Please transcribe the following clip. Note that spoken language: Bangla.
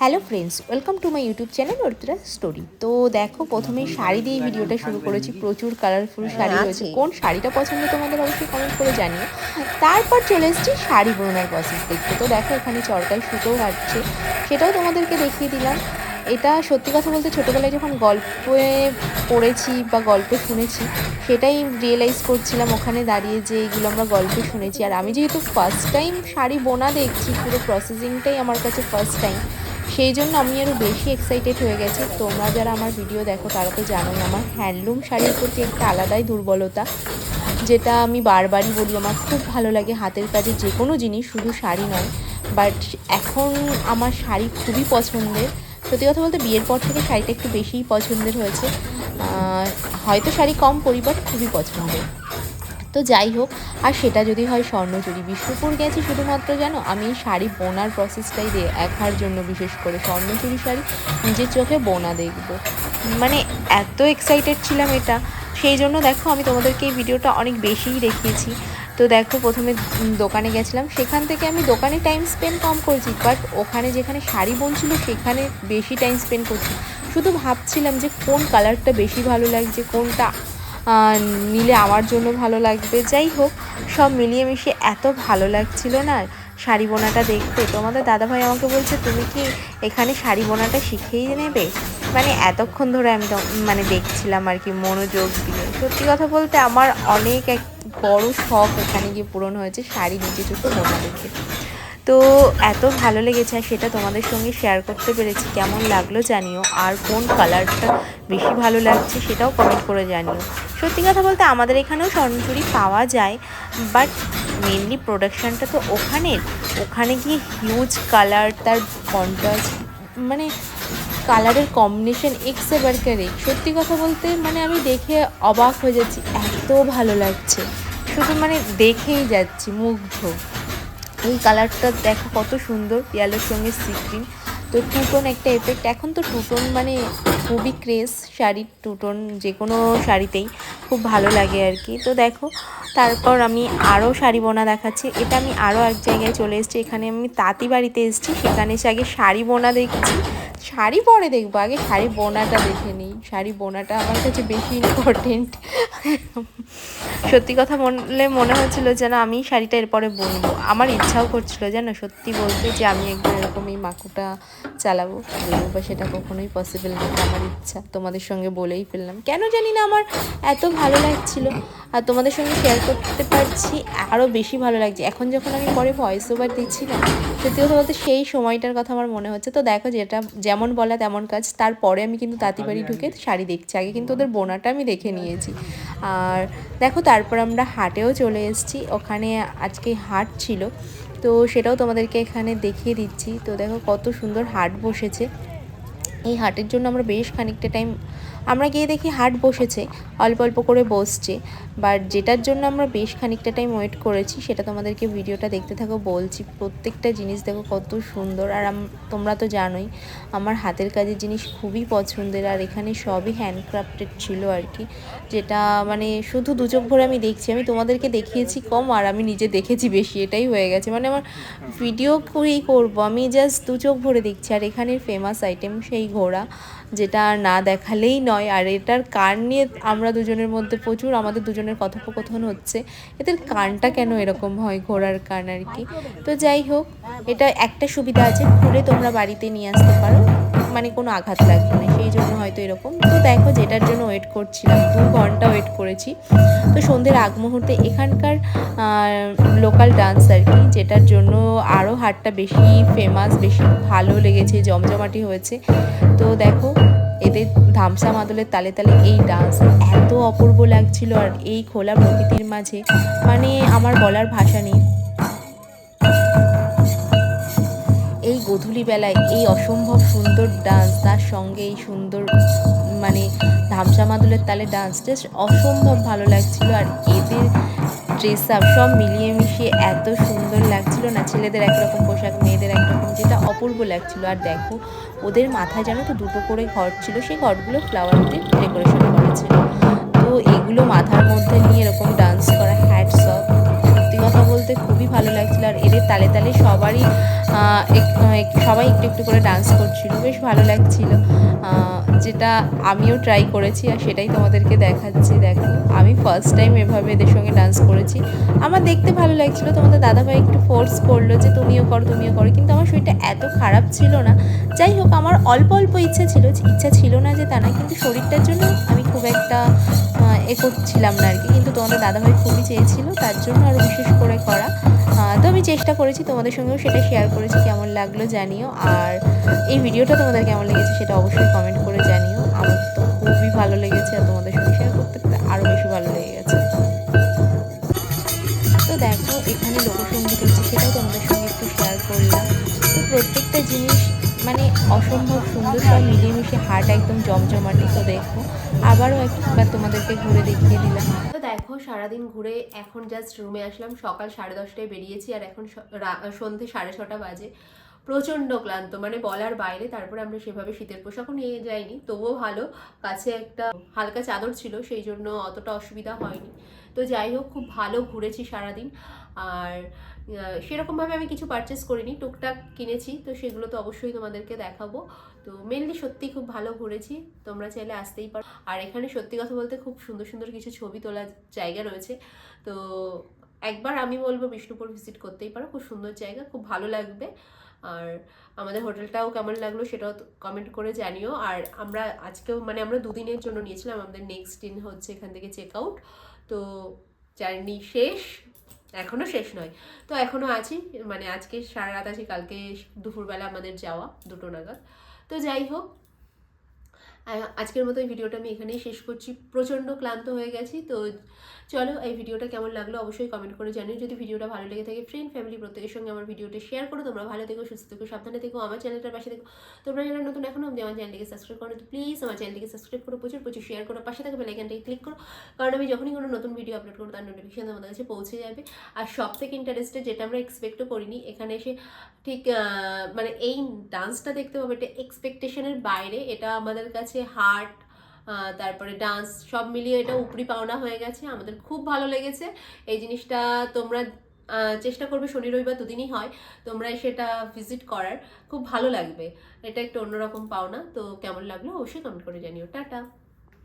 Hello friends welcome to my YouTube channel Arpita story তো দেখো প্রথমে শাড়ি দিয়ে ভিডিওটা শুরু করেছি। প্রচুর কালারফুল শাড়ি হ্যাঁ, রয়েছে কোন শাড়িটা পছন্দ তোমাদের অবশ্যই কমেন্ট করে জানিও। তারপর চলে এসেছি শাড়ি বোনার প্রসেস দেখতে। তো দেখো এখানে চরকায় সুতোও কাটছে সেটাও তোমাদেরকে দেখিয়ে দিলাম। এটা সত্যি কথা বলতে ছোটোবেলায় যখন গল্পে পড়েছি বা গল্প শুনেছি সেটাই রিয়েলাইজ করছিলাম ওখানে দাঁড়িয়ে যে এগুলো আমরা গল্পে শুনেছি। আর আমি যেহেতু ফার্স্ট টাইম শাড়ি বোনা দেখছি পুরো প্রসেসিংটাই আমার কাছে ফার্স্ট টাইম সেই জন্য আমি আরও বেশি এক্সাইটেড হয়ে গেছি। তোমরা যারা আমার ভিডিও দেখো, তারা তো জানোই আমার হ্যান্ডলুম শাড়ির প্রতি একটা আলাদাই দুর্বলতা, যেটা আমি বারবারই বলি, আমার খুব ভালো লাগে হাতের কাজে যে কোনো জিনিস, শুধু শাড়ি নয়। বাট এখন আমার শাড়ি খুবই পছন্দের। সত্যি কথা বলতে বিয়ের পর থেকে শাড়িটা একটু বেশিই পছন্দের হয়েছে। হয়তো শাড়ি কম পরি বাট খুবই পছন্দের। তো যাই হোক, আর সেটা যদি হয় স্বর্ণচুরি। বিষ্ণুপুর গেছি শুধুমাত্র জানো, আমি শাড়ি বোনার প্রসেসটাই দেখার জন্য বিশেষ করে স্বর্ণচুরি শাড়ি নিজের চোখে বোনা দেখব। মানে এত এক্সাইটেড ছিলাম এটা। সেই জন্য দেখো, আমি তোমাদেরকে এই ভিডিওটা অনেক বেশিই দেখিয়েছি। তো দেখো, প্রথমে দোকানে গেছিলাম। সেখান থেকে আমি দোকানে টাইম স্পেন্ড কম করেছি বাট ওখানে যেখানে শাড়ি বলছিল, সেখানে বেশি টাইম স্পেন্ড করছি। শুধু ভাবছিলাম যে কোন কালারটা বেশি ভালো লাগছে, কোনটা নিলে আমার জন্য ভালো লাগবে। যাই হোক, সব মিলিয়ে মিশিয়ে এত ভালো লাগছিল না শাড়ি বোনাটা দেখতে। তোমাদের দাদাভাই আমাকে বলছে, তুমি কি এখানে শাড়ি বোনাটা শিখেই নেবে? মানে এতক্ষণ ধরে আমি তো মানে দেখছিলাম আর কি মনোযোগ দিয়ে। সত্যি কথা বলতে আমার অনেক এক বড় শখ এখানে গিয়ে পূরণ হয়েছে শাড়ি নিচে চোখে বোনা দেখে। তো এত ভালো লেগেছে আর সেটা তোমাদের সঙ্গে শেয়ার করতে পেরেছি। কেমন লাগল জানিও। আর কোন কালারটা বেশি ভালো লাগছে সেটাও কমেন্ট করে জানিও। সত্যি কথা বলতে আমাদের এখানেও স্বর্ণচুরি পাওয়া যায় বাট মেনলি প্রোডাকশানটা তো ওখানের। ওখানে গিয়ে হিউজ কালার তার কন্ট্রাস্ট মানে কালারের কম্বিনেশন এক্স এবারকার সত্যি কথা বলতে মানে আমি দেখে অবাক হয়ে যাচ্ছি, এত ভালো লাগছে। শুধু মানে দেখেই যাচ্ছি, মুগ্ধ। এই কালারটা দেখো কত সুন্দর পিয়ালোর সঙ্গে সিক্রিন তো টুটন একটা এফেক্ট এখন তো টুটন মানে খুবই ক্রেজ শাড়ির টুটন যে কোনো শাড়িতেই। খুব ভালো লাগে আর কি। তো দেখো, তারপর আমি আরও শাড়ি বোনা দেখাচ্ছি। এটা আমি আরও এক জায়গায় চলে এসেছি। এখানে আমি তাঁতি বাড়িতে এসেছি। সেখানে এসে আগে শাড়ি বোনা দেখছি। শাড়ি পরে দেখব। আগে শাড়ি বোনাটা দেখে নিই। শাড়ি বোনাটা আমার কাছে বেশি ইম্পর্টেন্ট সত্যি কথা বললে মনে হয়েছিল যেন আমি শাড়িটা এরপরে বলব আমার ইচ্ছাও করছিল যেন সত্যি বলতে যে আমি একবার এরকম এই মাকুটা চালাবো। যদিও বা সেটা কখনোই পসিবল না আমার ইচ্ছা। তোমাদের সঙ্গে বলেই ফেললাম। কেন জানি না আমার এত ভালো লাগছিল। আর তোমাদের সঙ্গে শেয়ার করতে পারছি আরও বেশি ভালো লাগছে। এখন যখন আমি পরে ভয়েস ওভার দিচ্ছি না সত্যি কথা বলতে সেই সময়টার কথা আমার মনে হচ্ছে। তো দেখো যেটা যেমন বলা তেমন কাজ। তারপরে আমি কিন্তু তাঁতিবাড়ি ঢুকে শাড়ি দেখছি। আগে কিন্তু ওদের বোনাটা আমি দেখে নিয়েছি। আর দেখো তারপর আমরা হাটেও চলে এসেছি। ওখানে আজকে হাট ছিল। তো সেটাও তোমাদেরকে এখানে দেখিয়ে দিচ্ছি। তো দেখো কত সুন্দর হাট বসেছে। এই হাটের জন্য আমরা বেশ খানিকটা টাইম আমরা গিয়ে দেখি হাট বসেছে, অল্প অল্প করে বসছে। বাট যেটার জন্য আমরা বেশ খানিকটা টাইম ওয়েট করেছি, সেটা তোমাদেরকে ভিডিওটা দেখতে থাকো, বলছি প্রত্যেকটা জিনিস দেখো কত সুন্দর। আর তোমরা তো জানোই, আমার হাতের কাজের জিনিস খুবই পছন্দের, আর এখানে সবই হ্যান্ডক্রাফটেড ছিল আর কি যেটা মানে শুধু দু চোখ ভরে আমি দেখছি, আমি তোমাদেরকে দেখিয়েছি কম, আর আমি নিজে দেখেছি বেশি, এটাই হয়ে গেছে। মানে আমার ভিডিও করেই করব, আমি জাস্ট দু চোখ ভরে দেখছি, আর এখানের ফেমাস আইটেম সেই ঘোড়া, যেটা না দেখালেই নয়। আর এটার কান নিয়ে আমরা দুজনের মধ্যে প্রচুর আমাদের দুজনের কথোপকথন হচ্ছে। এদের কানটা কেন এরকম হয় ঘোড়ার কান আর কি? তো যাই হোক, এটা একটা সুবিধা আছে খুলে তোমরা বাড়িতে নিয়ে আসতে পারো। মানে কোনো আঘাত লাগবে না, সেই জন্য হয়তো এরকম। তো দেখো যেটার জন্য ওয়েট করছিলাম, দু ঘণ্টা ওয়েট করেছি। তো সন্ধ্যের আগ মুহূর্তে এখানকার লোকাল ডান্স আর কি, যেটার জন্য আরও হাটটা বেশি ফেমাস বেশি ভালো লেগেছে, জমজমাটি হয়েছে। তো দেখো, এদের ধামসা মাদলের তালে তালে এই ডান্স এত অপূর্ব লাগছিল আর এই খোলা প্রকৃতির মাঝে। মানে আমার বলার ভাষা নেই। এই গধূলি বেলায় এই অসম্ভব সুন্দর ডান্স তার সঙ্গে এই সুন্দর মানে ধামসা মাদলের তালে ডান্স জাস্ট অসম্ভব ভালো লাগছিল। আর এদের ড্রেস আপ সব মিলিয়ে মিশিয়ে এত সুন্দর লাগছিল না, ছেলেদের একরকম পোশাক, মেয়েদের একরকম যেটা অপূর্ব লাগছিল। আর দেখো, ওদের মাথায় জানো তো দুটো করে ঘর ছিল, সেই ঘরগুলো ফ্লাওয়ার দিয়ে ডেকোরেশন করা ছিল তো এগুলো মাথার মধ্যে নিয়ে এরকম ডান্স করা হ্যাট সব সত্যি কথা বলতে খুবই ভালো লাগছিল। আর এদের তালে তালে সবারই সবাই একটু একটু করে ডান্স করছিল, বেশ ভালো লাগছিল। যেটা আমিও ট্রাই করেছি আর সেটাই তোমাদেরকে দেখাচ্ছি। দেখো, আমি ফার্স্ট টাইম এভাবে এদের সঙ্গে ডান্স করেছি। আমার দেখতে ভালো লাগছিল, তোমাদের দাদাভাই একটু ফোর্স করল যে, তুমিও করো তুমিও করো। কিন্তু আমার শরীরটা এত খারাপ ছিল না। যাই হোক, আমার অল্প অল্প ইচ্ছা ছিল ইচ্ছা ছিল না যে তা না, কিন্তু শরীরটার জন্য আমি খুব একটা এ করছিলাম না আর কি। কিন্তু তোমাদের দাদাভাই খুবই চেয়েছিল, তার জন্য আরও বিশেষ করে করা। তো আমি চেষ্টা করেছি, তোমাদের সঙ্গেও সেটা শেয়ার করেছি, কেমন লাগল জানিও। আর এই ভিডিওটা তোমাদের কেমন লেগেছে সেটা অবশ্যই কমেন্ট করে জানিও। আমার তো খুবই ভালো লেগেছে আর তোমাদের সঙ্গে শেয়ার করতে করতে আরও বেশি ভালো লেগে গেছে। তো দেখো, এখানে লোকসঙ্গীত হচ্ছে সেটাও তোমাদের সঙ্গে একটু শেয়ার করলাম। তো প্রত্যেকটা জিনিস মানে অসম্ভব সুন্দর সব মিলেমিশে হাট একদম জমজমাটি, তো দেখো। আবারও একবার তোমাদেরকে ঘুরে দেখিয়ে দিলাম। দেখো সারাদিন ঘুরে এখন জাস্ট রুমে আসলাম। সকাল সাড়ে দশটায় বেরিয়েছি আর এখন সন্ধে সাড়ে ছটা বাজে। প্রচণ্ড ক্লান্ত মানে বলার বাইরে, তারপরে আমরা সেভাবে শীতের পোশাকও নিয়ে যাইনি। তবুও ভালো, কাছে একটা হালকা চাদর ছিল, সেই জন্য অতটা অসুবিধা হয়নি। তো যাই হোক, খুব ভালো ঘুরেছি সারাদিন। আর সেরকমভাবে আমি কিছু পারচেস করিনি। টুকটাক কিনেছি, তো সেগুলো তো অবশ্যই তোমাদেরকে দেখাবো। তো মেনলি সত্যি খুব ভালো ঘুরেছি, তোমরা চাইলে আসতেই পারো। আর এখানে সত্যি কথা বলতে খুব সুন্দর সুন্দর কিছু ছবি তোলার জায়গা রয়েছে। তো একবার আমি বলব বিষ্ণুপুর ভিজিট করতেই পারো, খুব সুন্দর জায়গা, খুব ভালো লাগবে। আর আমাদের হোটেলটাও কেমন লাগল সেটাও কমেন্ট করে জানিও। আর আমরা আজকেও মানে আমরা দুদিনের জন্য নিয়েছিলাম, আমাদের নেক্সট দিন হচ্ছে এখান থেকে চেক আউট তো জার্নি শেষ এখনও শেষ নয়। তো এখনও আছি মানে আজকে সারা রাত আছি, কালকে দুপুরবেলা আমাদের যাওয়া, দুটো নাগাদ। তো যাই হোক আজকের মতো এই ভিডিওটা আমি এখানেই শেষ করছি। প্রচণ্ড ক্লান্ত হয়ে গেছি, তো চলো এই ভিডিওটা কেমন লাগল অবশ্যই কমেন্ট করে জানিও। যদি ভিডিওটা ভালো লেগে থাকে ফ্রেন্ড ফ্যামিলি প্রত্যেকের সঙ্গে আমার ভিডিওটা শেয়ার করো। তোমরা ভালো থেকো, সুস্থ থেকো, সাবধানে থেকো, আমার চ্যানেলটার পাশে থেকো। তোমরা যারা নতুন এখনও অব্দি আমার চ্যানেলটিকে সাবস্ক্রাইব করো প্লিজ আমার চ্যানেলটিকে সাবস্ক্রাইব করো, প্রচুর প্রচুর শেয়ার করো। পাশে থাকা বেলাইকানটাকে ক্লিক করো, কারণ আমি যখনই কোনো নতুন ভিডিও আপলোড করব, তার নোটিফিকেশন তোমাদের কাছে পৌঁছে যাবে। আর সব থেকে ইন্টারেস্টে যেটা আমরা এক্সপেক্টও করিনি, এখানে এসে ঠিক মানে এই ডান্সটা দেখতে পাবো, এটা এক্সপেকটেশনের বাইরে, এটা আমাদের কাছে হার্ট তারপরে ডান্স, সব মিলিয়ে এটা উপরি পাওনা হয়ে গেছে। আমাদের খুব ভালো লেগেছে। এই জিনিসটা তোমরা চেষ্টা করবে শনি, রবিবার দুদিনই হয়, তোমরা সেটা ভিজিট করার। খুব ভালো লাগবে। এটা একটু অন্যরকম পাওনা। তো কেমন লাগল অবশ্যই কমেন্ট করে জানিও। টাটা।